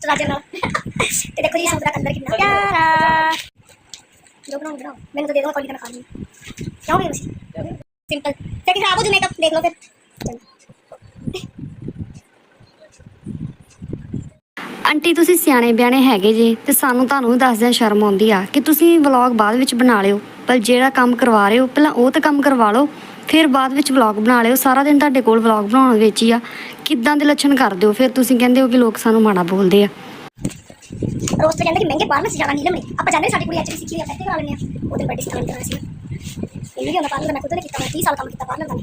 ਰਾਜਨ ਨਾਲ। ਤੇ ਦੇਖੋ ਜੀ ਸੂਟ ਦਾ ਕਿੰਨਾ ਪਿਆਰਾ। ਜੋ ਬਣਾਉਂ ਬਣਾਓ। ਮੈਨੂੰ ਤਾਂ ਦੇ ਦੋ ਕੋਈ ਨਾ ਖਾ ਲਈ ਤੁਸੀਂ? ਸਿੰਪਲ ਤੇ ਕਿ ਖਰਾਬ ਹੋ ਜੂ ਮੇਕਅਪ ਦੇਖ ਲਓ ਫਿਰ। ਆਂਟੀ, ਤੁਸੀਂ ਸਿਆਣੇ ਬਿਆਣੇ ਹੈਗੇ ਜੀ, ਤੇ ਸਾਨੂੰ ਤੁਹਾਨੂੰ ਦੱਸਦਿਆਂ ਸ਼ਰਮ ਆਉਂਦੀ ਆ ਕਿ ਤੁਸੀਂ ਵਲੌਗ ਬਾਅਦ ਵਿੱਚ ਬਣਾ ਲਿਓ। ਪਰ ਜਿਹੜਾ ਕੰਮ ਕਰਵਾ ਰਹੇ ਹੋ, ਪਹਿਲਾਂ ਉਹ ਤਾਂ ਕੰਮ ਕਰਵਾ ਲਓ, ਫਿਰ ਬਾਅਦ ਵਿੱਚ ਵਲੌਗ ਬਣਾ ਲਿਓ। ਸਾਰਾ ਦਿਨ ਤੁਹਾਡੇ ਕੋਲ ਵਲੌਗ ਬਣਾਉਣ ਵਿੱਚ ਹੀ ਆ। ਕਿੱਦਾਂ ਦੇ ਲੱਛਣ ਕਰਦੇ ਹੋ? ਫਿਰ ਤੁਸੀਂ ਕਹਿੰਦੇ ਹੋ ਕਿ ਲੋਕ ਸਾਨੂੰ ਮਾੜਾ ਬੋਲਦੇ ਆ। ਤੇ ਕਹਿੰਦੇ ਕਿ ਮਹਿੰਗੇ ਪਾਰਲਰ ਸੇ ਜ਼ਿਆਦਾ ਨੀਲਮ ਨੇ ਆਪਾਂ ਜਾਂਦੇ ਸਾਡੀ ਕੁੜੀ ਐਚਡੀ ਸਿੱਖੀ ਹੋਈ ਕਰਾ ਲੈਂਦੇ ਆ ਉਹਦੇ ਬਰਥਡੇ ਸਟਾਰਟ ਕਰਾਉਣਾ ਸੀ। ਇਹ ਵੀ ਹੁੰਦਾ ਪਾਰਲਰ ਦਾ ਮੈਂ ਖੁਦ ਨੇ ਕੀਤਾ ਮੈਂ 30 ਸਾਲ ਕੰਮ ਕੀਤਾ ਪਾਰਲਰ ਦਾ।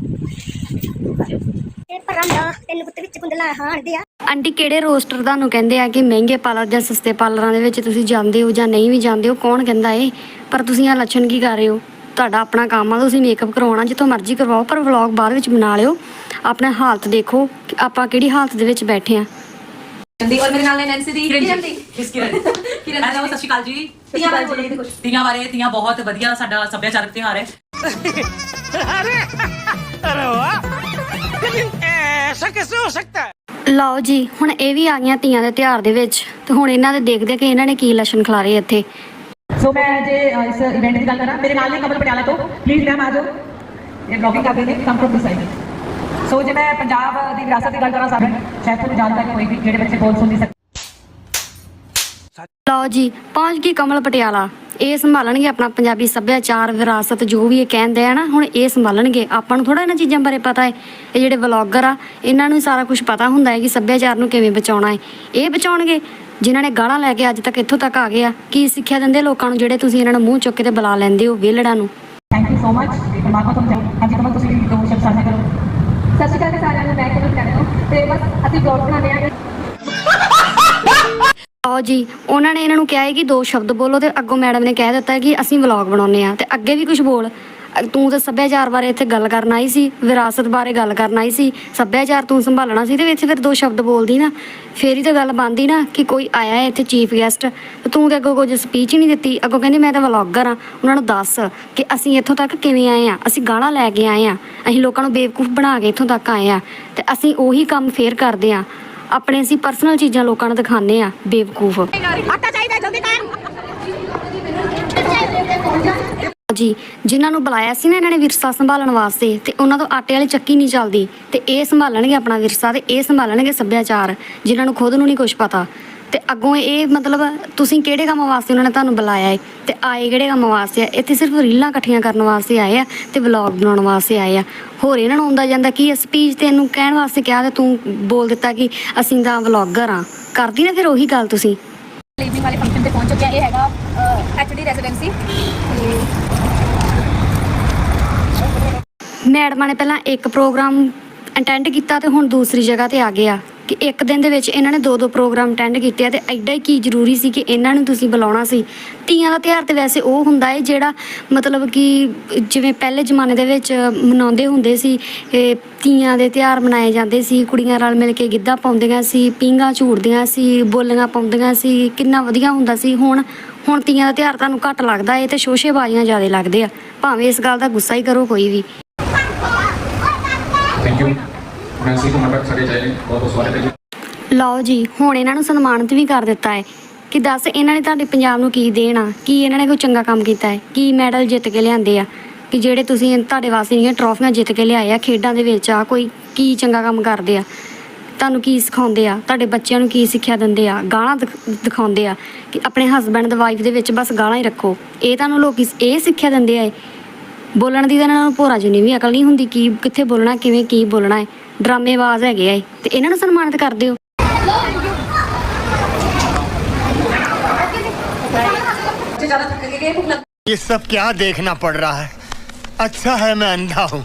ਤੇ ਪਰਾਂ ਦਾ ਤੈਨੂੰ ਪੁੱਤ ਵਿੱਚ ਕੁੰਡਲਾ ਹਾਂ ਦੇ ਆ। ਆਂਟੀ ਕਿਹੜੇ ਰੋਸਟਰ ਤੁਹਾਨੂੰ ਕਹਿੰਦੇ ਆ ਕਿ ਮਹਿੰਗੇ ਪਾਰਲਰ ਜਾਂ ਸਸਤੇ ਪਾਰਲਰਾਂ ਦੇ ਵਿੱਚ ਤੁਸੀਂ ਜਾਂਦੇ ਹੋ ਜਾਂ ਨਹੀਂ ਵੀ ਜਾਂਦੇ ਹੋ? ਕੌਣ ਕਹਿੰਦਾ ਏ ਪਰ ਤੁਸੀਂ ਆ ਲੱਛਣ ਕੀ ਕਰ ਰਹੇ ਹੋ? ਤੁਹਾਡਾ ਆਪਣਾ ਕੰਮ ਆ ਤੁਸੀਂ ਮੇਕਅਪ ਕਰਵਾਉਣਾ ਜਿੱਥੋਂ ਮਰਜ਼ੀ ਕਰਵਾਓ ਪਰ ਵਲੌਗ ਬਾਅਦ ਵਿੱਚ ਬਣਾ ਲਿਓ। ਆਪਣਾ ਹਾਲਤ ਦੇਖੋ ਕਿ ਆਪਾਂ ਕਿਹੜੀ ਹਾਲਤ ਦੇ ਵਿੱਚ ਬੈਠੇ ਆ ਦੀ ਔਰ ਮੇਰੇ ਨਾਲ ਨੇ ਨੈਂਸੀ ਦੀ। ਕਿਰਨ ਦੀ ਕਿਸ ਕਿਰਨ? ਕਿਰਨ ਹੈਲੋ ਸਤਿ ਸ਼੍ਰੀ ਅਕਾਲ ਜੀ। ਤੀਆਂ ਬਾਰੇ ਬੋਲੋ ਜੀ। ਕੁਝ ਤੀਆਂ ਬਾਰੇ ਤੀਆਂ ਬਹੁਤ ਵਧੀਆ ਸਾਡਾ ਸੱਭਿਆਚਾਰਕ ਤਿਉਹਾਰ ਹੈ। ਲਓ ਜੀ ਹੁਣ ਇਹ ਵੀ ਆ ਗਈਆਂ ਤੀਆਂ ਦੇ ਤਿਉਹਾਰ ਦੇ ਵਿੱਚ। ਤੇ ਹੁਣ ਇਹਨਾਂ ਦੇ ਦੇਖਦੇ ਕਿ ਇਹਨਾਂ ਨੇ ਕੀ ਲੱਛਣ ਖਿਲਾਰੇ ਇੱਥੇ। ਸੋ ਮੈਂ ਜੇ ਇਸ ਇਵੈਂਟ ਦੀ ਗੱਲ ਕਰਾਂ ਮੇਰੇ ਨਾਲ ਨੇ ਕਮਲ ਪਟਿਆਲਾ ਤੋਂ। ਪਲੀਜ਼ ਮੈਮ ਆ ਜਾਓ। ਇਹ ਬਲੌਗਿੰਗ ਕਰਦੇ ਨੇ ਕਮ ਫਰਮ ਦਿਸ ਸਾਈਡ ਸੋ ਜੇ ਮੈਂ ਪੰਜਾਬ ਦੀ ਵਿਰਾਸਤ ਦੀ ਗੱਲ ਕਰਾਂ ਸਾਰੇ ਸ਼ਾਇਦ ਤੁਹਾਨੂੰ ਜਾਣਦਾ ਕੋਈ ਵੀ ਜਿਹੜੇ ਬੱਚੇ ਬੋਲ ਸੁਣ ਨਹੀਂ ਸਕਦੇ। ਲਓ ਜੀ ਪਹੁੰਚ ਗਈ ਕਮਲ ਪਟਿਆਲਾ। ਇਹ ਸੰਭਾਲਣਗੇ ਆਪਣਾ ਪੰਜਾਬੀ ਸੱਭਿਆਚਾਰ ਵਿਰਾਸਤ ਜੋ ਵੀ ਇਹ ਕਹਿੰਦੇ ਆ ਨਾ ਹੁਣ ਇਹ ਸੰਭਾਲਣਗੇ। ਆਪਾਂ ਨੂੰ ਥੋੜਾ ਇਹਨਾਂ ਚੀਜ਼ਾਂ ਬਾਰੇ ਪਤਾ ਹੈ। ਇਹ ਜਿਹੜੇ ਵਲੌਗਰ ਆ ਇਹਨਾਂ ਨੂੰ ਸਾਰਾ ਕੁਝ ਪਤਾ ਹੁੰਦਾ ਹੈ ਕਿ ਸੱਭਿਆਚਾਰ ਨੂੰ ਕਿਵੇਂ ਬਚਾਉਣਾ ਹੈ। ਇਹ ਬਚਾਉਣਗੇ ਜਿਨ੍ਹਾਂ ਨੇ ਗਾਲਾਂ ਲੈ ਕੇ ਅੱਜ ਤੱਕ ਇੱਥੋਂ ਤੱਕ ਆ ਗਏ ਆ। ਕੀ ਸਿੱਖਿਆ ਦਿੰਦੇ ਲੋਕਾਂ ਨੂੰ ਜਿਹੜੇ ਤੁਸੀਂ ਇਹਨਾਂ ਨੂੰ ਮੂੰਹ ਚੁੱਕ ਕੇ ਤੇ ਬੁਲਾ ਲੈਂਦੇ ਹੋ ਵਿਹਲੜਾਂ ਨੂੰ? ਥੈਂਕ ਯੂ ਸੋ ਮਚ ਤੁਹਾਨੂੰ ਜਾਣੇ ਹਾਂਜੀ ਕਮਲ ਤੁਸੀਂ ਸਤਿ ਸ਼੍ਰੀ ਅਕਾਲ ਜੀ ਸਾਰਿਆਂ ਨੂੰ, ਮੈਂ ਕਮਲ ਪਟਿਆਲਾ ਤੋਂ ਤੇ ਬਸ ਅਸੀਂ ਬਲੌਗ ਬਣਾਉਂਦੇ ਆ ਆਓ ਜੀ, ਉਹਨਾਂ ਨੇ ਇਹਨਾਂ ਨੂੰ ਕਿਹਾ ਹੈ ਕਿ ਦੋ ਸ਼ਬਦ ਬੋਲੋ ਤੇ ਅੱਗੋਂ ਮੈਡਮ ਨੇ ਕਹਿ ਦਿੱਤਾ ਕਿ ਅਸੀਂ ਵਲੌਗ ਬਣਾਉਨੇ ਆ ਤੇ ਅੱਗੇ ਵੀ ਕੁਝ ਬੋਲ। ਤੂੰ ਤਾਂ ਸੱਭਿਆਚਾਰ ਬਾਰੇ ਇੱਥੇ ਗੱਲ ਕਰਨ ਆਈ ਸੀ, ਵਿਰਾਸਤ ਬਾਰੇ ਗੱਲ ਕਰਨ ਆਈ ਸੀ, ਸੱਭਿਆਚਾਰ ਤੂੰ ਸੰਭਾਲਣਾ ਸੀ ਤੇ ਵਿੱਚ ਫਿਰ ਦੋ ਸ਼ਬਦ ਬੋਲਦੀ ਨਾ, ਫੇਰ ਹੀ ਤਾਂ ਗੱਲ ਬਣਦੀ ਨਾ ਕਿ ਕੋਈ ਆਇਆ ਹੈ ਇੱਥੇ ਚੀਫ ਗੈਸਟ ਤੂੰ ਤੇ ਅੱਗੋਂ ਕੁਝ ਸਪੀਚ ਹੀ ਨਹੀਂ ਦਿੱਤੀ, ਅੱਗੋਂ ਕਹਿੰਦੀ ਮੈਂ ਤਾਂ ਵਲੌਗਰ ਆ ਉਹਨਾਂ ਨੂੰ ਦੱਸ ਕਿ ਅਸੀਂ ਇੱਥੋਂ ਤੱਕ ਕਿਵੇਂ ਆਏ ਆ ਅਸੀਂ ਗਾਲਾਂ ਲੈ ਕੇ ਆਏ ਆ ਅਸੀਂ ਲੋਕਾਂ ਨੂੰ ਬੇਵਕੂਫ ਬਣਾ ਕੇ ਇੱਥੋਂ ਤੱਕ ਆਏ ਆ ਤੇ ਅਸੀਂ ਉਹੀ ਕੰਮ ਫੇਰ ਕਰਦੇ ਆ ਆਪਣੇ ਅਸੀਂ ਪਰਸਨਲ ਚੀਜ਼ਾਂ ਲੋਕਾਂ ਨੂੰ ਦਿਖਾਉਂਦੇ ਆ ਬੇਵਕੂਫ। ਆਟਾ ਚਾਹੀਦਾ ਜਲਦੀ ਕਰ। ਜੀ ਜਿਨ੍ਹਾਂ ਨੂੰ ਬੁਲਾਇਆ ਸੀ ਨਾ ਇਹਨਾਂ ਨੇ ਵਿਰਸਾ ਸੰਭਾਲਣ ਵਾਸਤੇ, ਤੇ ਉਹਨਾਂ ਤੋਂ ਆਟੇ ਵਾਲੀ ਚੱਕੀ ਨਹੀਂ ਚੱਲਦੀ, ਤੇ ਇਹ ਸੰਭਾਲਣਗੇ ਆਪਣਾ ਵਿਰਸਾ ਤੇ ਇਹ ਸੰਭਾਲਣਗੇ ਸੱਭਿਆਚਾਰ, ਜਿਨ੍ਹਾਂ ਨੂੰ ਖੁਦ ਨੂੰ ਨਹੀਂ ਕੁਝ ਪਤਾ। ਤੇ ਅੱਗੋਂ ਇਹ ਮਤਲਬ ਤੁਸੀਂ ਕਿਹੜੇ ਕੰਮ ਵਾਸਤੇ ਉਹਨਾਂ ਨੇ ਤੁਹਾਨੂੰ ਬੁਲਾਇਆ ਹੈ ਤੇ ਆਏ ਕਿਹੜੇ ਕੰਮ ਵਾਸਤੇ ਆ? ਇੱਥੇ ਸਿਰਫ ਰੀਲਾਂ ਇਕੱਠੀਆਂ ਕਰਨ ਵਾਸਤੇ ਆਏ ਆ ਤੇ ਵਲੌਗ ਬਣਾਉਣ ਵਾਸਤੇ ਆਏ ਆ। ਹੋਰ ਇਹਨਾਂ ਨੂੰ ਆਉਂਦਾ ਜਾਂਦਾ ਕੀ ਸਪੀਚ ਤੇ ਇਹਨੂੰ ਕਹਿਣ ਵਾਸਤੇ ਕਿਹਾ ਤੇ ਤੂੰ ਬੋਲ ਦਿੱਤਾ ਕਿ ਅਸੀਂ ਤਾਂ ਵਲੌਗਰ ਆ। ਕਰਦੀ ਨਾ ਫਿਰ ਉਹੀ ਗੱਲ ਤੁਸੀਂ। ਲੀਵਿੰਗ ਵਾਲੇ ਫੰਕਸ਼ਨ ਤੇ ਪਹੁੰਚ ਚੁੱਕਿਆ ਇਹ ਹੈਗਾ ਐਚਡੀ ਰੈਜ਼ੀਡੈਂਸੀ ਮੈਡਮਾਂ ਨੇ ਪਹਿਲਾਂ ਇੱਕ ਪ੍ਰੋਗਰਾਮ ਅਟੈਂਡ ਕੀਤਾ ਤੇ ਹੁਣ ਦੂਸਰੀ ਜਗ੍ਹਾ ਤੇ ਆ ਗਏ ਆ। ਕਿ ਇੱਕ ਦਿਨ ਦੇ ਵਿੱਚ ਇਹਨਾਂ ਨੇ ਦੋ ਦੋ ਪ੍ਰੋਗਰਾਮ ਅਟੈਂਡ ਕੀਤੇ ਆ ਤੇ ਐਡਾ ਹੀ ਕੀ ਜ਼ਰੂਰੀ ਸੀ ਕਿ ਇਹਨਾਂ ਨੂੰ ਤੁਸੀਂ ਬੁਲਾਉਣਾ ਸੀ। ਤੀਆਂ ਦਾ ਤਿਉਹਾਰ ਤੇ ਵੈਸੇ ਉਹ ਹੁੰਦਾ ਹੈ ਜਿਹੜਾ ਮਤਲਬ ਕਿ ਜਿਵੇਂ ਪਹਿਲੇ ਜ਼ਮਾਨੇ ਦੇ ਵਿੱਚ ਮਨਾਉਂਦੇ ਹੁੰਦੇ ਸੀ, ਇਹ ਤੀਆਂ ਦੇ ਤਿਉਹਾਰ ਮਨਾਏ ਜਾਂਦੇ ਸੀ, ਕੁੜੀਆਂ ਰਲ ਮਿਲ ਕੇ ਗਿੱਧਾ ਪਾਉਂਦੀਆਂ ਸੀ, ਪੀਂਘਾਂ ਝੂੜਦੀਆਂ ਸੀ, ਬੋਲੀਆਂ ਪਾਉਂਦੀਆਂ ਸੀ, ਕਿੰਨਾ ਵਧੀਆ ਹੁੰਦਾ ਸੀ। ਹੁਣ ਹੁਣ ਤੀਆਂ ਦਾ ਤਿਉਹਾਰ ਤੁਹਾਨੂੰ ਘੱਟ ਲੱਗਦਾ ਏ ਤੇ ਸ਼ੋਸ਼ੇਬਾਜ਼ੀਆਂ ਜ਼ਿਆਦਾ ਲੱਗਦੇ ਆ। ਭਾਵੇਂ ਇਸ ਗੱਲ ਦਾ ਗੁੱਸਾ ਹੀ ਕਰੋ ਕੋਈ ਵੀ। ਥੈਂਕ ਯੂ ਫ੍ਰਾਂਸੀ ਤੋਂ ਸਾਡੇ ਚਾਹੀਏ ਬਹੁਤ ਬਹੁਤ ਸਵਾਗਤ ਹੈ ਜੀ। ਲਓ ਜੀ, ਹੁਣ ਇਹਨਾਂ ਨੂੰ ਸਨਮਾਨਿਤ ਵੀ ਕਰ ਦਿੱਤਾ ਹੈ ਕਿ ਦੱਸ ਇਹਨਾਂ ਨੇ ਤੁਹਾਡੇ ਪੰਜਾਬ ਨੂੰ ਕੀ ਦੇਣਾ, ਕੀ ਇਹਨਾਂ ਨੇ ਕੋਈ ਚੰਗਾ ਕੰਮ ਕੀਤਾ ਹੈ, ਕੀ ਮੈਡਲ ਜਿੱਤ ਕੇ ਲਿਆਂਦੇ ਆ, ਕਿ ਜਿਹੜੇ ਤੁਸੀਂ ਤੁਹਾਡੇ ਵਾਸਤੇ ਨਹੀਂ ਟਰੋਫੀਆਂ ਜਿੱਤ ਕੇ ਲਿਆਏ ਆ, ਖੇਡਾਂ ਦੇ ਵਿੱਚ ਆ, ਕੋਈ ਕੀ ਚੰਗਾ ਕੰਮ ਕਰਦੇ ਆ, ਤੁਹਾਨੂੰ ਕੀ ਸਿਖਾਉਂਦੇ ਆ, ਤੁਹਾਡੇ ਬੱਚਿਆਂ ਨੂੰ ਕੀ ਸਿੱਖਿਆ ਦਿੰਦੇ ਆ, ਗਾਲਾਂ ਦਿਖ- ਦਿਖਾਉਂਦੇ ਆ, ਕਿ ਆਪਣੇ ਹਸਬੰਡ ਤੇ ਵਾਈਫ ਦੇ ਵਿੱਚ ਬਸ ਗਾਲਾਂ ਹੀ ਰੱਖੋ। ਇਹ ਤੁਹਾਨੂੰ ਲੋਕ ਇਹ ਸਿੱਖਿਆ ਦਿੰਦੇ ਆ ਬੋਲਣ ਦੀ ਤਾਂ ਇਹਨਾਂ ਨੂੰ ਭੋਰਾ ਜਿੰਨੀ ਵੀ ਅਕਲ ਨਹੀਂ ਹੁੰਦੀ, ਕੀ, ਕਿੱਥੇ ਬੋਲਣਾ, ਕਿਵੇਂ ਕੀ ਬੋਲਣਾ ਹੈ। ਡਰਾਮੇਬਾਜ਼ ਹੈਗੇ ਆ ਇਹ ਤੇ ਇਹਨਾਂ ਨੂੰ ਸਨਮਾਨਿਤ ਕਰਦੇ ਹੋ ਜੇ ਜ਼ਿਆਦਾ ਥੱਕ ਗਏ ਭੁੱਖ ਲੱਗ ये सब क्या देखना पड़ रहा है अच्छा है मैं अंधा हूँ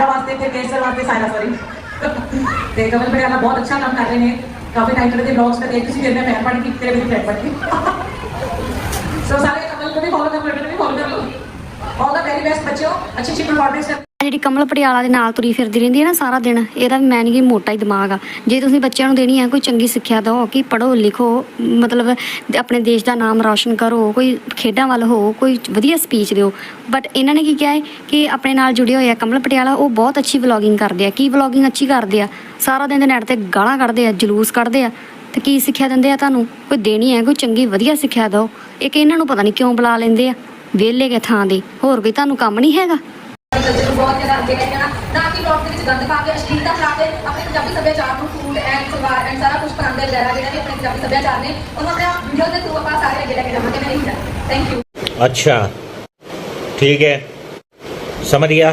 ਵਾਸਤੇ ਫਿਰ ਕੇਸਰ ਵਾਸਤੇ ਸਾਇਰਾ ਸੌਰੀ ਤੇ ਕਮਲ ਪਟਿਆਲਾ ਬਹੁਤ ਅੱਛਾ ਕੰਮ ਕਰ ਰਹੇ ਨੇ ਕਾਫੀ ਟਾਈਮ ਤੋਂ ਦੇ ਬਲੌਗਸ ਤੇ ਇੱਕ ਸੀ ਜਿਹੜੇ ਮੈਂ ਪੜ੍ਹ ਕੇ ਤੇਰੇ ਵੀ ਫਰੈਂਡ ਪੜ੍ਹ ਕੇ ਸੋ ਸਾਰੇ ਕਮਲ ਨੂੰ ਵੀ ਫੋਲੋ ਕਰ ਮੈਨੂੰ ਵੀ ਫੋਲੋ ਜਿਹੜੀ ਕਮਲ ਪਟਿਆਲਾ ਦੇ ਨਾਲ ਤੁਰੀ ਫਿਰਦੀ ਰਹਿੰਦੀ ਹੈ ਨਾ ਸਾਰਾ ਦਿਨ, ਇਹਦਾ ਵੀ ਮੈਂ ਨਹੀਂ ਕਿ ਮੋਟਾ ਹੀ ਦਿਮਾਗ ਆ। ਜੇ ਤੁਸੀਂ ਬੱਚਿਆਂ ਨੂੰ ਦੇਣੀ ਹੈ ਕੋਈ ਚੰਗੀ ਸਿੱਖਿਆ ਦਿਓ ਕਿ ਪੜ੍ਹੋ, ਲਿਖੋ, ਮਤਲਬ ਆਪਣੇ ਦੇਸ਼ ਦਾ ਨਾਮ ਰੌਸ਼ਨ ਕਰੋ, ਕੋਈ ਖੇਡਾਂ ਵੱਲ ਹੋ, ਕੋਈ ਵਧੀਆ ਸਪੀਚ ਦਿਓ। ਬਟ ਇਹਨਾਂ ਨੇ ਕੀ ਕਿਹਾ ਹੈ ਕਿ ਆਪਣੇ ਨਾਲ ਜੁੜੇ ਹੋਏ ਆ ਕਮਲ ਪਟਿਆਲਾ, ਉਹ ਬਹੁਤ ਅੱਛੀ ਵਲੌਗਿੰਗ ਕਰਦੇ ਆ। ਕੀ ਵਲੌਗਿੰਗ ਅੱਛੀ ਕਰਦੇ ਆ? ਸਾਰਾ ਦਿਨ ਦੇ ਨੈਟ ਤੇ ਗਾਲਾਂ ਕੱਢਦੇ ਆ, ਜਲੂਸ ਕੱਢਦੇ ਆ। ਤੇ ਕੀ ਸਿੱਖਿਆ ਦਿੰਦੇ ਆ ਤੁਹਾਨੂੰ? ਕੋਈ ਦੇਣੀ ਹੈ ਕੋਈ ਚੰਗੀ ਵਧੀਆ ਸਿੱਖਿਆ ਦਿਓ ਇੱਕ ਇਹਨਾਂ ਨੂੰ ਪਤਾ ਨਹੀਂ ਕਿਉਂ ਬੁਲਾ ਲੈਂਦੇ ਆ। ਵਿਹਲੇ ਕੇ ਥਾਂ ਦੇ, ਹੋਰ ਕੋਈ ਤੁਹਾਨੂੰ ਕੰਮ ਨਹੀਂ ਹੈਗਾ? ਕਲਚਰ ਨੂੰ ਬਹੁਤ ਜ਼ਿਆਦਾ ਅੱਗੇ ਲੈ ਕੇ ਆਉਣਾ ਨਾ ਕਿ ਬਲੌਗ ਦੇ ਵਿੱਚ ਗੰਦ ਪਾ ਕੇ ਅਸ਼ਲੀਲਤਾ ਫੈਲਾ ਕੇ ਆਪਣੇ ਪੰਜਾਬੀ ਸੱਭਿਆਚਾਰ ਨੂੰ ਫੂਡ ਐਂਡ ਸਲਵਾਰ ਐਂਡ ਸਾਰਾ ਕੁਝ ਪਰਾਂਦੇ ਵਗੈਰਾ ਜਿਹੜਾ ਵੀ ਆਪਣੇ ਪੰਜਾਬੀ ਸੱਭਿਆਚਾਰ ਨੇ ਉਹਨੂੰ ਆਪਣੇ ਵੀਡੀਓ ਦੇ ਥਰੂ ਆਪਾਂ ਸਾਰੇ ਅੱਗੇ ਲੈ ਕੇ ਜਾਵਾਂਗੇ ਮੈਂ ਇਹੀ ਚਾਹੁੰਦਾ ਥੈਂਕ ਯੂ अच्छा ठीक है समझ गया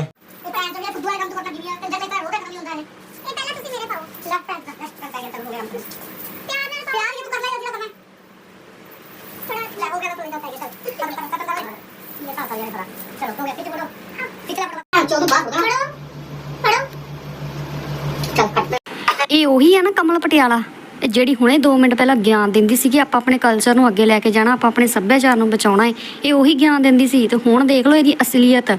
ਕਮਲ ਪਟਿਆਲਾ। ਇਹ ਜਿਹੜੀ ਹੁਣੇ 2 ਮਿੰਟ ਪਹਿਲਾਂ ਗਿਆਨ ਦਿੰਦੀ ਸੀ ਕਿ ਆਪਾਂ ਆਪਣੇ ਕਲਚਰ ਨੂੰ ਅੱਗੇ ਲੈ ਕੇ ਜਾਣਾ, ਆਪਾਂ ਆਪਣੇ ਸੱਭਿਆਚਾਰ ਨੂੰ ਬਚਾਉਣਾ ਹੈ ਇਹ ਉਹੀ ਗਿਆਨ ਦਿੰਦੀ ਸੀ। ਤੇ ਹੁਣ ਦੇਖ ਲਓ ਇਹਦੀ ਅਸਲੀਅਤ,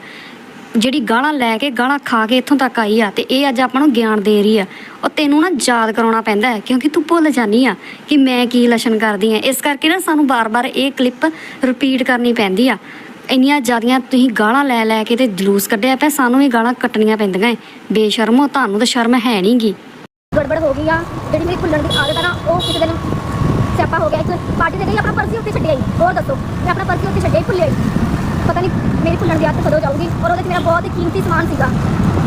ਜਿਹੜੀ ਗਾਲਾਂ ਲੈ ਕੇ, ਗਾਲਾਂ ਖਾ ਕੇ ਇੱਥੋਂ ਤੱਕ ਆਈ ਆ, ਤੇ ਇਹ ਅੱਜ ਆਪਾਂ ਨੂੰ ਗਿਆਨ ਦੇ ਰਹੀ ਆ। ਉਹ ਤੈਨੂੰ ਨਾ ਯਾਦ ਕਰਾਉਣਾ ਪੈਂਦਾ ਹੈ, ਕਿਉਂਕਿ ਤੂੰ ਭੁੱਲ ਜਾਨੀ ਆ ਕਿ ਮੈਂ ਕੀ ਲੱਛਣ ਕਰਦੀ ਆ। ਇਸ ਕਰਕੇ ਨਾ ਸਾਨੂੰ ਬਾਰ-ਬਾਰ ਇਹ ਕਲਿੱਪ ਰਿਪੀਟ ਕਰਨੀ ਪੈਂਦੀ ਆ। ਇੰਨੀਆਂ ਜ਼ਿਆਦੀਆਂ ਤੁਸੀਂ ਗਾਲਾਂ ਲੈ ਲੈ ਕੇ ਤੇ ਜਲੂਸ ਕੱਢਿਆ ਪਿਆ, ਸਾਨੂੰ ਇਹ ਗਾਲਾਂ ਕੱਟਣੀਆਂ ਪੈਂਦੀਆਂ ਏ। ਬੇਸ਼ਰਮੋ ਤੁਹਾਨੂੰ ਤਾਂ ਸ਼ਰਮ ਹੈ ਨਹੀਂਗੀ ਗੜਬੜ ਹੋ ਗਈ ਆ। ਜਿਹੜੀ ਮੇਰੀ ਭੁੱਲਣ ਦੀ ਆਦਤ ਹੈ ਨਾ, ਉਹ ਕਿਸੇ ਦਿਨ ਸਿਆਪਾ ਹੋ ਗਿਆ। ਇੱਕ ਪਾਰਟੀ 'ਤੇ ਗਈ, ਆਪਣਾ ਪਰਸ ਹੀ ਉੱਥੇ ਛੱਡਿਆ ਹੀ ਹੋਰ ਦੱਸੋ, ਮੈਂ ਆਪਣਾ ਪਰਸ ਹੀ ਉੱਥੇ ਛੱਡਿਆ ਹੀ ਭੁੱਲਿਆ ਹੀ ਪਤਾ ਨਹੀਂ ਮੇਰੀ ਭੁੱਲਣ ਦੀ ਆਦਤ ਕਦੋਂ ਜਾਊਗੀ। ਔਰ ਉਹਦੇ 'ਚ ਮੇਰਾ ਬਹੁਤ ਹੀ ਕੀਮਤੀ ਸਮਾਨ ਸੀਗਾ।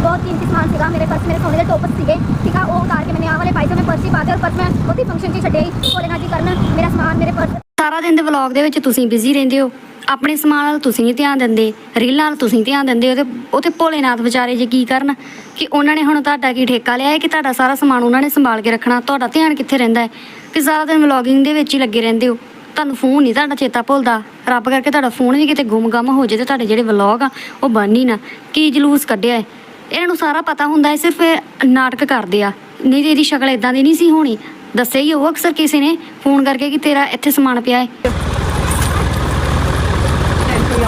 ਬਹੁਤ ਕੀਮਤੀ ਸਮਾਨ ਸੀਗਾ। ਮੇਰੇ ਪਰਸ ਮੇਰੇ ਸੋਨੇ ਦੇ ਟੋਪਸ ਸੀਗੇ। ਠੀਕ ਆ, ਉਹ ਉਤਾਰ ਕੇ ਮੈंने ਆਹ ਵਾਲੇ ਪਾਈ ਤੇ ਮੈਂ ਪਰਸ ਹੀ ਪਾ ਕੇ ਪਰਸ ਮੈਂ ਉੱਥੇ ਫੰਕਸ਼ਨ 'ਚ ਹੀ ਛੱਡਿਆ ਹੀ ਜੀ ਕਰਨ, ਮੇਰਾ ਸਮਾਨ, ਮੇਰੇ ਪਰਸ ਸਾਰਾ ਦਿਨ ਦੇ ਵਲੌਗ ਦੇ ਵਿੱਚ ਤੁਸੀਂ ਬਿਜ਼ੀ ਰਹਿੰਦੇ ਹੋ। ਆਪਣੇ ਸਮਾਨ ਵੱਲ ਤੁਸੀਂ ਨਹੀਂ ਧਿਆਨ ਦਿੰਦੇ। ਰੀਲਾਂ ਵੱਲ ਤੁਸੀਂ ਧਿਆਨ ਦਿੰਦੇ ਹੋ ਤੇ ਭੋਲੇਨਾਥ ਵਿਚਾਰੇ ਜੇ ਕੀ ਕਰਨ? ਕਿ ਉਹਨਾਂ ਨੇ ਹੁਣ ਤੁਹਾਡਾ ਕੀ ਠੇਕਾ ਲਿਆ ਹੈ ਕਿ ਤੁਹਾਡਾ ਸਾਰਾ ਸਮਾਨ ਉਹਨਾਂ ਨੇ ਸੰਭਾਲ ਕੇ ਰੱਖਣਾ? ਤੁਹਾਡਾ ਧਿਆਨ ਕਿੱਥੇ ਰਹਿੰਦਾ ਹੈ? ਕਿ ਸਾਰਾ ਦਿਨ ਵਲੌਗਿੰਗ ਦੇ ਵਿੱਚ ਹੀ ਲੱਗੇ ਰਹਿੰਦੇ ਹੋ। ਤੁਹਾਨੂੰ ਫੋਨ ਨਹੀਂ ਤੁਹਾਡਾ ਚੇਤਾ ਭੁੱਲਦਾ। ਰੱਬ ਕਰਕੇ ਤੁਹਾਡਾ ਫੋਨ ਵੀ ਕਿਤੇ ਗੁੰਮ-ਗਮ ਹੋ ਜੇ ਤੇ ਤੁਹਾਡੇ ਜਿਹੜੇ ਵਲੌਗ ਆ, ਉਹ ਬਣ ਹੀ ਨਾ। ਕੀ ਜਲੂਸ ਕੱਢਿਆ ਹੈ? ਇਹਨਾਂ ਨੂੰ ਸਾਰਾ ਪਤਾ ਹੁੰਦਾ ਹੈ ਸਿਰਫ ਇਹ ਨਾਟਕ ਕਰਦੇ ਆ। ਨਹੀਂ ਤੇ ਇਹਦੀ ਸ਼ਕਲ ਇਦਾਂ ਦੀ ਨਹੀਂ ਸੀ ਹੋਣੀ। ਦੱਸਿਆ ਹੀ ਉਹ ਅਕਸਰ ਕਿਸੇ ਨੇ ਫੋਨ ਕਰਕੇ ਕਿ ਤੇਰਾ ਇੱਥੇ ਸਮਾਨ ਪਿਆ ਹੈ।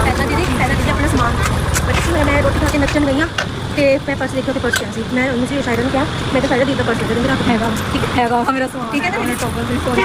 ਐਸਾ ਦੀਦੀ ਐਸਾ ਦੀਦੀ ਆਪਣਾ ਸਮਾਨ। ਬੱਚੀ ਮੈਂ ਰੋਟੀ ਖਾ ਕੇ ਨੱਚਣ ਗਈ ਆ ਤੇ ਮੈਂ ਪਰਸ ਦੇਖਿਆ ਤੇ ਪਰਸ ਪਿਆ ਸੀ। ਮੈਂ ਉਹਨੂੰ ਸੀ ਸ਼ਾਇਦ ਨੂੰ ਕਿਹਾ। ਮੈਂ ਤਾਂ ਸਾਡਾ ਦੀਦੀ ਪਰਸ ਦੇ ਮੇਰਾ ਹੈਗਾ। ਠੀਕ ਹੈਗਾ। ਮੇਰਾ ਸਮਾਨ। ਠੀਕ ਹੈ ਨਾ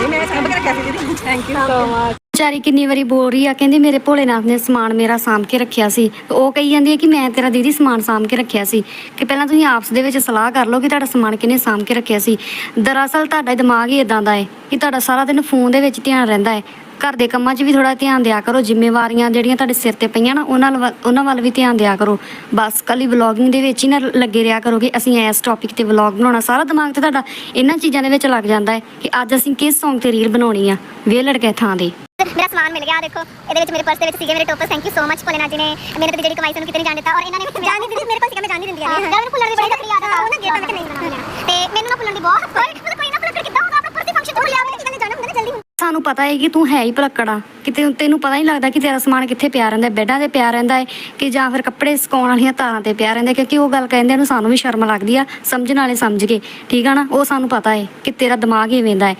ਮੈਂ ਸਾਂਭ ਕੇ ਰੱਖਿਆ ਸੀ ਦੀਦੀ। ਥੈਂਕ ਯੂ ਸੋ ਮਚ ਵਿਚਾਰੀ ਕਿੰਨੀ ਵਾਰੀ ਬੋਲ ਰਹੀ ਆ, ਕਹਿੰਦੀ ਮੇਰੇ ਭੋਲੇਨਾਥ ਨੇ ਸਮਾਨ ਮੇਰਾ ਸਾਂਭ ਕੇ ਰੱਖਿਆ ਸੀ। ਉਹ ਕਹੀ ਜਾਂਦੀ ਹੈ ਕਿ ਮੈਂ ਤੇਰਾ ਦੀਦੀ ਸਮਾਨ ਸਾਂਭ ਕੇ ਰੱਖਿਆ ਸੀ। ਕਿ ਪਹਿਲਾਂ ਤੁਸੀਂ ਆਪਸ ਦੇ ਵਿੱਚ ਸਲਾਹ ਕਰ ਲਓ ਕਿ ਤੁਹਾਡਾ ਸਮਾਨ ਕਿਹਨੇ ਸਾਂਭ ਕੇ ਰੱਖਿਆ ਸੀ। ਦਰਅਸਲ ਤੁਹਾਡਾ ਦਿਮਾਗ ਹੀ ਇਦਾਂ ਦਾ ਹੈ ਕਿ ਤੁਹਾਡਾ ਸਾਰਾ ਦਿਨ ਫੋਨ ਦੇ ਵਿੱਚ ਧਿਆਨ ਰਹਿੰਦਾ ਹੈ। ਘਰ ਦੇ ਕੰਮਾਂ 'ਚ ਵੀ ਥੋੜਾ ਧਿਆਨ ਦਿਆ ਕਰੋ, ਜ਼ਿੰਮੇਵਾਰੀਆਂ ਜਿਹੜੀਆਂ ਤੁਹਾਡੇ ਸਿਰ ਤੇ ਪਈਆਂ ਨਾ, ਉਹਨਾਂ ਵੱਲ ਉਹਨਾਂ ਵੱਲ ਵੀ ਧਿਆਨ ਦਿਆ ਕਰੋ। ਬਸ ਕੱਲੀ ਵਲੌਗਿੰਗ ਦੇ ਵਿੱਚ ਹੀ ਨਾ ਲੱਗੇ ਰਿਹਾ ਕਰੋ ਕਿ ਅਸੀਂ ਇਸ ਟੌਪਿਕ ਤੇ ਵਲੌਗ ਬਣਾਉਣਾ। ਸਾਰਾ ਦਿਮਾਗ ਤੇ ਤੁਹਾਡਾ ਇਹਨਾਂ ਚੀਜ਼ਾਂ ਦੇ ਵਿੱਚ ਲੱਗ ਜਾਂਦਾ ਹੈ ਕਿ ਅੱਜ ਅਸੀਂ ਕਿਸ Song ਤੇ ਰੀਲ ਬਣਾਉਣੀ ਆ। ਵੇਲੜ ਕੇ ਥਾਂ ਦੇ। ਸਮਾਨ ਮਿਲ ਗਿਆ। ਦੇਖੋ ਇਹਦੇ ਵਿੱਚ ਮੇਰੇ ਪਰਸ ਦੇ ਵਿੱਚ ਸੀਗੇ ਮੇਰੇ tops thank you so much Bholenath ji ਨੇ। ਮਿਹਨਤ ਦੀ ਜਿਹੜੀ ਕਮਾਈ ਸਾਨੂੰ ਕਿਤੇ ਨਹੀਂ ਜਾਣ ਦਿੱਤਾ। ਔਰ ਇਹਨਾਂ ਨੇ ਮੈਨੂੰ ਜਾਣ ਨਹੀਂ ਦਿੱਤੀ। ਮੇਰੇ ਕੋਲ ਸੀਗਾ ਮੈਂ ਜਾਣ ਨਹੀਂ ਦਿੰਦੀ ਆ। ਮੈਨੂੰ ਭੁੱਲਣ ਦੀ ਬੜੀ ਤਕੜੀ ਆਦਤ ਆ। ਉਹ ਨਾ ਗੇਟ ਤੱਕ ਨਹੀਂ ਬਣਾਉਣਾ ਤੇ ਮੈਨੂੰ ਨਾ ਭੁੱਲਣ ਦੀ ਬਹੁਤ ਕੋਈ ਨਾ ਭੁੱਲ ਕਿੱਦਾਂ ਹੋਗਾ ਆਪਣਾ ਪਰਸ ਫੰਕਸ਼ਨ ਤੋਂ ਲਿਆ ਮੈਂ ਕਿਤੇ ਜਾਣਾ ਹੁੰਦਾ ਨਾ ਜਲਦੀ ਸਾਨੂੰ ਪਤਾ ਹੈ ਕਿ ਤੂੰ ਹੈ ਹੀ ਭਲੱਕੜਾ। ਕਿਤੇ ਤੈਨੂੰ ਪਤਾ ਨਹੀਂ ਲੱਗਦਾ ਕਿ ਤੇਰਾ ਸਮਾਨ ਕਿੱਥੇ ਪਿਆ ਰਹਿੰਦਾ। ਹੈ, ਬੈੱਡਾਂ ਤੇ ਪਿਆ ਰਹਿੰਦਾ ਹੈ ਕਿ ਜਾਂ ਫਿਰ ਕੱਪੜੇ ਸੁਕਾਉਣ ਵਾਲੀਆਂ ਤਾਰਾਂ ਤੇ ਪਿਆ ਰਹਿੰਦਾ ਹੈ, ਕਿਉਂਕਿ ਉਹ ਗੱਲ ਕਹਿੰਦੇ ਨੂੰ ਸਾਨੂੰ ਵੀ ਸ਼ਰਮ ਲੱਗਦੀ ਆ ਸਮਝਣ ਵਾਲੇ ਸਮਝ ਕੇ। ਠੀਕ ਆ ਨਾ? ਉਹ ਸਾਨੂੰ ਪਤਾ ਹੈ ਕਿ ਤੇਰਾ ਦਿਮਾਗ ਹੀ ਵੇਂਦਾ ਹੈ।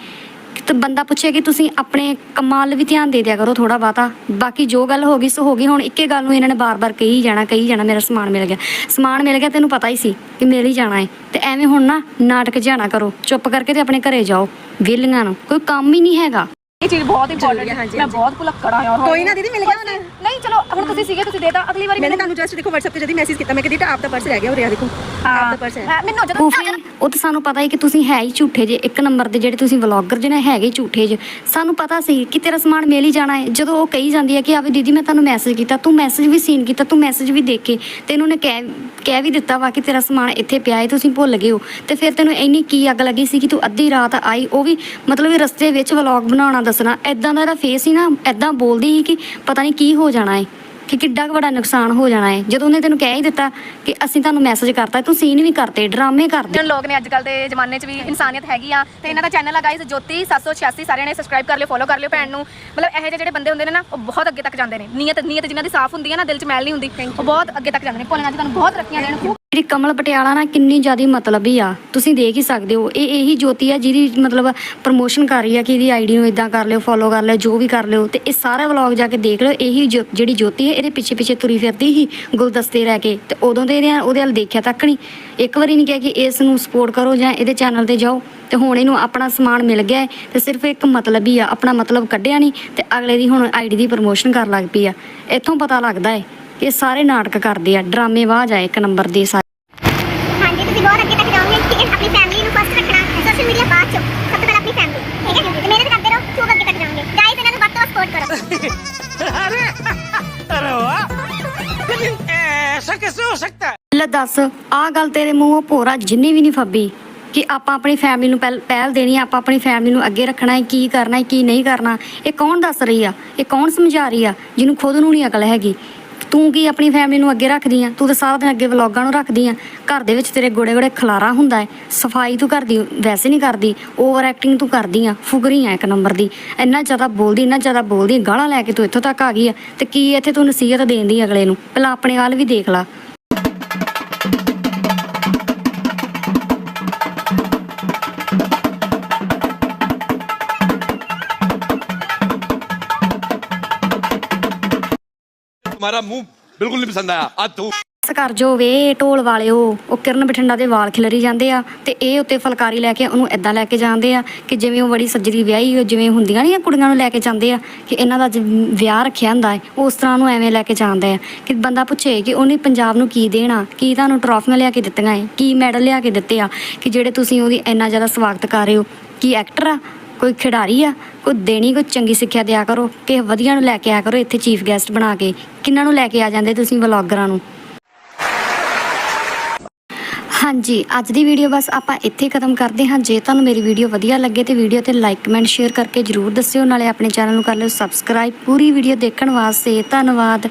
ਤੇ ਬੰਦਾ ਪੁੱਛੇ ਕਿ ਤੁਸੀਂ ਆਪਣੇ ਕੰਮਾਂ ਵੱਲ ਵੀ ਧਿਆਨ ਦੇ ਦਿਆ ਕਰੋ ਥੋੜਾ ਬਾਤਾ ਬਾਕੀ ਜੋ ਗੱਲ ਹੋ ਗਈ ਸੋ ਹੋ ਗਈ, ਹੁਣ ਇੱਕੇ ਗੱਲ ਨੂੰ ਇਹਨਾਂ ਨੇ ਬਾਰ-ਬਾਰ ਕਹੀ ਜਾਣਾ ਕਹੀ ਜਾਣਾ, ਮੇਰਾ ਸਮਾਨ ਮਿਲ ਗਿਆ। ਸਮਾਨ ਮਿਲ ਗਿਆ ਤੈਨੂੰ ਪਤਾ ਹੀ ਸੀ ਕਿ ਮਿਲ ਹੀ ਜਾਣਾ ਹੈ ਤੇ ਐਵੇਂ ਹੁਣ ਨਾ ਨਾਟਕ ਜਾਣਾ ਕਰੋ, ਚੁੱਪ ਕਰਕੇ ਤੇ ਆਪਣੇ ਘਰੇ ਜਾਓ, ਵਿਹਲੀਆਂ ਨੂੰ। ਕੋਈ ਕੰਮ ਹੀ ਨਹੀਂ ਹੈਗਾ। ਇਹ ਚੀਜ਼ ਬਹੁਤ ਇੰਪੋਰਟੈਂਟ ਹੈ। ਮੈਂ ਬਹੁਤ ਭੁਲੱਕੜਾ ਆ ਕੋਈ ਨਾ ਦੀਦੀ ਮਿਲ ਗਿਆ ਉਹਨੇ ਨਹੀਂ ਚਲੋ ਹੁਣ ਤੁਸੀਂ ਸੀਗੇ ਤੁਸੀਂ ਦੇਤਾ ਅਗਲੀ ਵਾਰੀ ਮੈंने ਤੁਹਾਨੂੰ ਜਸਟ ਦੇਖੋ WhatsApp ਤੇ ਜਦੀ ਮੈਸੇਜ ਕੀਤਾ। ਮੈਂ ਕਿਹਾ ਦੀਦਾ ਆਪ ਦਾ ਪਰਸ ਰਹਿ ਗਿਆ ਉਰੇ ਆ ਦੇਖੋ। ਆਪ ਦਾ ਪਰਸ ਹੈ। ਮੈਨੂੰ ਜਦੋਂ ਉਹ ਤਾਂ ਸਾਨੂੰ ਪਤਾ ਹੀ ਕਿ ਤੁਸੀਂ ਹੈ ਹੀ ਝੂਠੇ ਜੇ। ਇੱਕ ਨੰਬਰ ਦੇ ਜਿਹੜੇ ਤੁਸੀਂ ਵਲੌਗਰ ਜਿਹਨੇ ਹੈਗੇ ਝੂਠੇ ਜੇ। ਸਾਨੂੰ ਪਤਾ ਸੀ ਕਿ ਤੇਰਾ ਸਮਾਨ ਮਿਲ ਹੀ ਜਾਣਾ ਹੈ। ਜਦੋਂ ਉਹ ਕਹੀ ਜਾਂਦੀ ਹੈ ਕਿ ਆਵੇ ਦੀਦੀ ਮੈਂ ਤੁਹਾਨੂੰ ਮੈਸੇਜ ਕੀਤਾ। ਤੂੰ ਮੈਸੇਜ ਵੀ ਸੀਨ ਕੀਤਾ ਤੂੰ ਮੈਸੇਜ ਵੀ ਦੇਖ। ਕੇ ਤੈਨੂੰ ਨੇ ਕਹਿ ਕਹਿ ਵੀ ਦਿੱਤਾ ਵਾ ਕਿ ਤੇਰਾ ਸਮਾਨ ਇੱਥੇ ਪਿਆ ਹੈ ਤੁਸੀਂ ਭੁੱਲ ਗਏ ਹੋ। ਤੇ ਫਿਰ ਤੈਨੂੰ ਇੰਨੀ ਕੀ ਅੱਗ ਲੱਗੀ ਸੀ ਕਿ ਤੂੰ ਅੱਧੀ ਰਾਤ ਆਈ। ਉਹ ਵੀ ਮਤਲਬ ਰਸਤੇ ਵਿੱਚ ਵਲੌਗ ਬਣਾਉਣਾ ਦੱਸਣਾ ਐਦਾਂ ਦਾ ਇਹਦਾ ਫੇਸ ਹੀ ਨਾ ਐਦਾਂ ਬੋਲਦੀ ਸੀ ਕਿ ਪਤਾ ਨਹੀਂ ਕੀ ਹੋ ਜਾਣਾ ਹੈ ਕਿ ਕਿੱਡਾ ਕੁ ਵੱਡਾ ਨੁਕਸਾਨ ਹੋ ਜਾਣਾ ਹੈ ਜਦੋਂ ਉਹਨੇ ਤੈਨੂੰ ਕਹਿ ਹੀ ਦਿੱਤਾ ਕਿ ਅਸੀਂ ਤੁਹਾਨੂੰ ਮੈਸੇਜ ਕਰਤਾ ਤੂੰ ਸੀਨ ਵੀ ਕਰਤੇ ਡਰਾਮੇ ਕਰਦੇ। ਲੋਕ ਨੇ ਅੱਜ ਕੱਲ ਦੇ ਜ਼ਮਾਨੇ 'ਚ ਵੀ ਇਨਸਾਨੀਅਤ ਹੈਗੀ ਆ ਤੇ ਇਹਨਾਂ ਦਾ ਚੈਨਲ ਆ ਗਾਇਸ ਜੋਤੀ 786 ਸਾਰਿਆਂ ਨੇ ਸਬਸਕ੍ਰਾਈਬ ਕਰ ਲਿਓ ਫੋਲੋ ਕਰ ਲਿਓ ਭੈਣ ਨੂੰ। ਮਤਲਬ ਇਹੋ ਜਿਹੇ ਜਿਹੜੇ ਬੰਦੇ ਹੁੰਦੇ ਨੇ ਨਾ ਉਹ ਬਹੁਤ ਅੱਗੇ ਤੱਕ ਜਾਂਦੇ ਨੇ। ਨੀਅਤ ਨੀਅਤ ਜਿਨ੍ਹਾਂ ਦੀ ਸਾਫ਼ ਹੁੰਦੀ ਹੈ ਨਾ ਦਿਲ 'ਚ ਮੈਲ ਨਹੀਂ ਹੁੰਦੀ ਉਹ ਬਹੁਤ ਅੱਗੇ ਤੱਕ ਜਾਂਦੇ ਨੇ। ਭੋਲੇਨਾਥ ਜੀ ਤੁਹਾਨੂੰ ਬਹੁਤ ਤਰੱਕੀਆਂ ਦੇਣ। ਜਿਹੜੀ ਕਮਲ ਪਟਿਆਲਾ ਨਾ ਕਿੰਨੀ ਜ਼ਿਆਦੀ ਮਤਲਬੀ ਆ। ਤੁਸੀਂ ਦੇਖ ਹੀ ਸਕਦੇ ਹੋ, ਇਹ ਇਹੀ ਜੋਤੀ ਆ ਜਿਹਦੀ ਮਤਲਬ ਪ੍ਰਮੋਸ਼ਨ ਕਰ ਰਹੀ ਆ ਕਿ ਇਹਦੀ ਆਈਡੀ ਨੂੰ ਇਦਾਂ ਕਰ ਲਿਓ ਫੋਲੋ ਕਰ ਲਿਓ, ਜੋ ਵੀ ਕਰ ਲਿਓ, ਤੇ ਇਹ ਸਾਰਾ ਵਲੌਗ ਜਾ ਕੇ ਦੇਖ ਲਿਓ, ਇਹੀ ਜੋ- ਜਿਹੜੀ ਜੋਤੀ ਹੈ ਇਹਦੇ ਪਿੱਛੇ ਪਿੱਛੇ ਤੁਰੀ ਫਿਰਦੀ ਸੀ ਗੁਲਦਸਤੇ ਰਹਿ ਕੇ, ਤੇ ਉਦੋਂ ਦੇ ਇਹਦੇ ਉਹਦੇ ਵੱਲ ਦੇਖਿਆ ਤੱਕ ਨਹੀਂ। ਇੱਕ ਵਾਰੀ ਨਹੀਂ ਕਿਹਾ ਕਿ ਇਸ ਨੂੰ ਸਪੋਰਟ ਕਰੋ ਜਾਂ ਇਹਦੇ ਚੈਨਲ ਤੇ ਜਾਓ, ਤੇ ਹੁਣ ਇਹਨੂੰ ਆਪਣਾ ਸਮਾਨ ਮਿਲ ਗਿਆ ਹੈ, ਤੇ ਸਿਰਫ ਇੱਕ ਮਤਲਬ ਹੀ ਆ, ਆਪਣਾ ਮਤਲਬ ਕੱਢਿਆ ਨਹੀਂ, ਤੇ ਅਗਲੇ ਦੀ ਹੁਣ ਆਈਡੀ ਦੀ ਪ੍ਰਮੋਸ਼ਨ ਕਰਨ ਲੱਗ ਪਈ ਆ। ਇੱਥੋਂ ਪਤਾ ਲੱਗਦਾ ਹੈ ਇਹ ਸਾਰੇ ਨਾਟਕ ਕਰਦੇ ਆ। ਡਰਾਮੇ ਬਾਜ਼ ਆ ਇੱਕ ਨੰਬਰ ਦੇ। ਸਾਰੇ ਹਾਂਜੀ ਤੁਸੀਂ ਬਹੁਤ ਅੱਗੇ ਤੱਕ ਜਾਓਗੇ ਠੀਕ ਹੈ ਆਪਣੀ ਫੈਮਿਲੀ ਨੂੰ ਫਸਟ ਰੱਖਣਾ ਸੋਸ਼ਲ ਮੀਡੀਆ ਬਾਅਦ ਚੋਂ ਸਭ ਤੋਂ ਪਹਿਲਾਂ ਆਪਣੀ ਫੈਮਿਲੀ ਠੀਕ ਹੈ ਤੇ ਕਰਦੇ ਰਹੋ ਖੂਬ ਅੱਗੇ ਤੱਕ ਜਾਓਗੇ। ਗਾਇਸ ਇਹਨਾਂ ਨੂੰ ਵੱਧ ਤੋਂ ਸਪੋਰਟ ਕਰੋ। ਅਰੇ ਅਰੇ ਵਾਹ। ਲੇਕਿਨ ਐਸਾ ਕਿਵੇਂ ਲੈ ਦੱਸ ਆ ਗੱਲ ਤੇਰੇ ਮੂੰਹੋਂ ਭੋਰਾ ਜਿੰਨੀ ਵੀ ਨਹੀਂ ਫੱਬੀ ਕਿ ਆਪਾਂ ਆਪਣੀ ਫੈਮਿਲੀ ਨੂੰ ਪਹਿਲ ਦੇਣੀ ਆਪਾਂ ਆਪਣੀ ਫੈਮਿਲੀ ਨੂੰ ਅੱਗੇ ਰੱਖਣਾ ਹੈ ਕੀ ਕਰਨਾ ਹੈ ਕੀ ਨਹੀਂ ਕਰਨਾ। ਇਹ ਕੌਣ ਦੱਸ ਰਹੀ ਆ? ਇਹ ਕੌਣ ਸਮਝਾ ਰਹੀ ਆ? ਜਿਹਨੂੰ ਖੁਦ ਨੂੰ ਨਹੀਂ ਅਕਲ ਹੈਗੀ। ਤੂੰ ਕੀ ਆਪਣੀ ਫੈਮਿਲੀ ਨੂੰ ਅੱਗੇ ਰੱਖਦੀ ਆ? ਤੂੰ ਤਾਂ ਸਾਰਾ ਦਿਨ ਅੱਗੇ ਵਲੌਗਾਂ ਨੂੰ ਰੱਖਦੀ ਆ। ਘਰ ਦੇ ਵਿੱਚ ਤੇਰੇ ਗੋੜੇ ਗੋੜੇ ਖਲਾਰਾ ਹੁੰਦਾ ਹੈ ਸਫ਼ਾਈ ਤੂੰ ਕਰਦੀ, ਵੈਸੇ ਨਹੀਂ ਕਰਦੀ। ਓਵਰ ਐਕਟਿੰਗ ਤੂੰ ਕਰਦੀ ਆ। ਫੁਗਰੀ ਆ ਇੱਕ ਨੰਬਰ ਦੀ। ਇੰਨਾ ਜ਼ਿਆਦਾ ਬੋਲਦੀ, ਇੰਨਾ ਜ਼ਿਆਦਾ ਬੋਲਦੀ ਗਾਲਾਂ ਲੈ ਕੇ ਤੂੰ ਇੱਥੋਂ ਤੱਕ ਆ ਗਈ ਆ। ਤੇ ਕੀ ਇੱਥੇ ਤੂੰ ਨਸੀਹਤ ਦੇਣ ਦੀ ਅਗਲੇ ਨੂੰ? ਪਹਿਲਾਂ ਆਪਣੇ ਵੱਲ ਵੀ ਦੇਖ ਲਾ। तुम्हारा मुंह बिल्कुल नहीं पसंद आया आज तू ਬਸ ਕਰ ਜੋ ਵੇ ਢੋਲ ਵਾਲਿਓ ਉਹ ਕਿਰਨ ਬਠਿੰਡਾ ਦੇ ਵਾਲ ਖਿਲਰੀ ਜਾਂਦੇ ਆ ਤੇ ਇਹ ਉੱਤੇ ਫਲਕਾਰੀ ਲੈ ਕੇ ਉਹਨੂੰ ਐਦਾਂ ਲੈ ਕੇ ਜਾਂਦੇ ਆ ਕਿ ਜਿਵੇਂ ਉਹ ਬੜੀ ਸੱਜਰੀ ਵਿਆਹੀ ਹੋ ਜਿਵੇਂ ਹੁੰਦੀਆਂ ਨਹੀਂ ਕੁੜੀਆਂ ਨੂੰ ਲੈ ਕੇ ਜਾਂਦੇ ਆ ਕਿ ਇਹਨਾਂ ਦਾ ਅੱਜ ਵਿਆਹ ਰੱਖਿਆ ਹੁੰਦਾ ਹੈ ਉਸ ਤਰ੍ਹਾਂ ਨੂੰ ਐਵੇਂ ਲੈ ਕੇ ਜਾਂਦੇ ਆ ਕਿ ਬੰਦਾ ਪੁੱਛੇ ਕਿ ਉਹਨੇ ਪੰਜਾਬ ਨੂੰ ਕੀ ਦੇਣਾ ਕੀ ਤੁਹਾਨੂੰ ਟਰੋਫੀਆਂ ਲਿਆ ਕੇ ਦਿੱਤੀਆਂ ਹੈ ਕੀ ਮੈਡਲ ਲਿਆ ਕੇ ਦਿੱਤੇ ਆ ਕਿ ਜਿਹੜੇ ਤੁਸੀਂ ਉਹਦੀ ਇੰਨਾ ਜ਼ਿਆਦਾ ਸਵਾਗਤ ਕਰ ਰਹੇ ਹੋ ਕੀ ਐਕਟਰ ਆ ਕੋਈ ਖਿਡਾਰੀ ਆ, ਕੋਈ ਦੇਣੀ, ਕੋਈ ਚੰਗੀ ਸਿੱਖਿਆ ਦਿਆ ਕਰੋ ਕਿ ਵਧੀਆ ਨੂੰ ਲੈ ਕੇ ਆਇਆ ਕਰੋ, ਇੱਥੇ ਚੀਫ ਗੈਸਟ ਬਣਾ ਕੇ। ਕਿੰਨਾਂ ਨੂੰ ਲੈ ਕੇ ਆ ਜਾਂਦੇ ਤੁਸੀਂ ਵਲੌਗਰਾਂ ਨੂੰ? ਹਾਂਜੀ, ਅੱਜ ਦੀ ਵੀਡੀਓ ਬਸ ਆਪਾਂ ਇੱਥੇ ਖਤਮ ਕਰਦੇ ਹਾਂ। ਜੇ ਤੁਹਾਨੂੰ ਮੇਰੀ ਵੀਡੀਓ ਵਧੀਆ ਲੱਗੇ ਤੇ ਵੀਡੀਓ ਤੇ ਲਾਈਕ ਕਮੈਂਟ ਸ਼ੇਅਰ ਕਰਕੇ ਜਰੂਰ ਦੱਸਿਓ। ਨਾਲੇ ਆਪਣੇ ਚੈਨਲ ਨੂੰ ਕਰ ਲਿਓ ਸਬਸਕ੍ਰਾਈਬ ਪੂਰੀ ਵੀਡੀਓ ਦੇਖਣ ਵਾਸਤੇ ਧੰਨਵਾਦ।